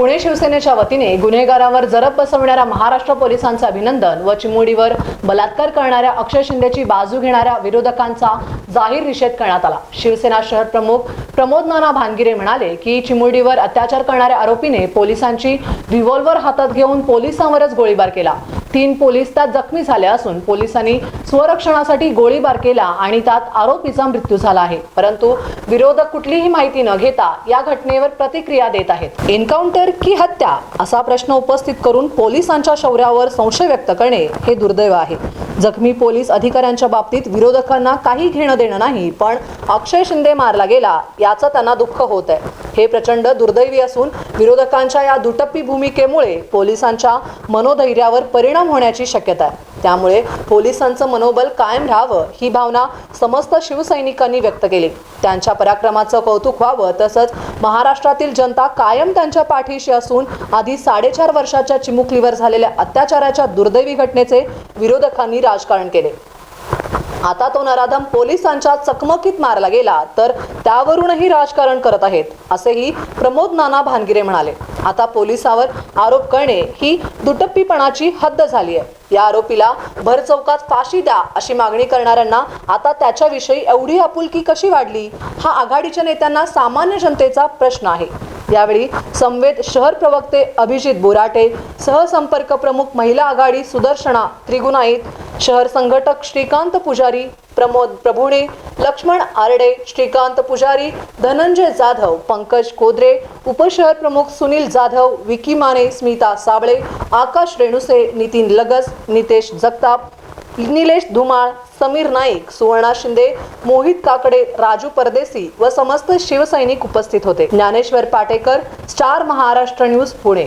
पुणे शिवसेनेच्या वतीने गुन्हेगारावर जरब बसवणाऱ्या महाराष्ट्र पोलिसांचं अभिनंदन. व चिमुडीवर बलात्कार करणाऱ्या अक्षय शिंदेची बाजू घेणाऱ्या विरोधकांचा जाहीर निषेध करण्यात आला. शिवसेना शहर प्रमुख प्रमोद नाना भानगिरे म्हणाले की चिमुरडीवर अत्याचार करणाऱ्या आरोपीने पोलिसांची रिव्हॉल्व्हर हातात घेऊन पोलिसांवरच गोळीबार केला. तीन पोलीस त्यात जखमी झाले असून पोलिसांनी स्वरक्षणासाठी गोळीबार केला आणि त्यात आरोपीचा मृत्यू झाला आहे. परंतु विरोधक कुठलीही माहिती न घेता या घटनेवर प्रतिक्रिया देत आहेत. एन्काउंटर की हत्या असा प्रश्न उपस्थित करून पोलिसांच्या शौर्यावर संशय व्यक्त करणे हे दुर्दैव आहे. जखमी पोलीस अधिकाऱ्यांच्या बाबतीत विरोधकांना काही घेणं देणं नाही पण अक्षय शिंदे मारला गेला याचं त्यांना दुःख होत आहे हे प्रचंड दुर्दैवी असून विरोधकांच्या या दुटप्पी भूमिकेमुळे पोलिसांच्या मनोधैर्यावर परिणाम होण्याची शक्यता आहे. त्यामुळे पोलिसांचं मनोबल कायम राहावं ही भावना समस्त शिवसैनिकांनी व्यक्त केली. त्यांच्या पराक्रमाचं कौतुक व्हावं तसंच महाराष्ट्रातील जनता कायम त्यांच्या पाठीशी असून आधी साडेचार वर्षाच्या चिमुकलीवर झालेल्या अत्याचाराच्या दुर्दैवी घटनेचे विरोधकांनी राजकारण केले. आता तो नराधम पोलिसांच्या चकमकीत मारला गेला तर त्यावरूनही राजकारण करत आहेत असेही प्रमोद नाना भानगिरे म्हणाले. आता पोलिसावर आरोप करणे ही दुटप्पीपणाची हद्द झाली आहे. या आरोपीला भर चौकात फाशी द्या अशी मागणी करणाऱ्यांना आता त्याच्याविषयी एवढी आपुलकी कशी वाढली हा आघाडीच्या नेत्यांना सामान्य जनतेचा प्रश्न आहे. यावेळी संवेद शहर प्रवक्ते अभिजित बोराटे सहसंपर्क प्रमुख महिला आघाडी सुदर्शना त्रिगुणाईत शहर संघटक श्रीकांत पुजारी प्रमोद प्रभुणे लक्ष्मण आरडे श्रीकांत पुजारी धनंजय जाधव पंकज कोदरे उपशहर प्रमुख सुनील जाधव विकी माने स्मिता साबळे आकाश रेणुसे नितीन लगस नितेश जगताप निलेश धुमाळ समीर नाईक सुवर्णा शिंदे मोहित काकडे राजू परदेसी व समस्त शिवसैनिक उपस्थित होते. Dnyaneshwar Patekar Star Maharashtra news Pune.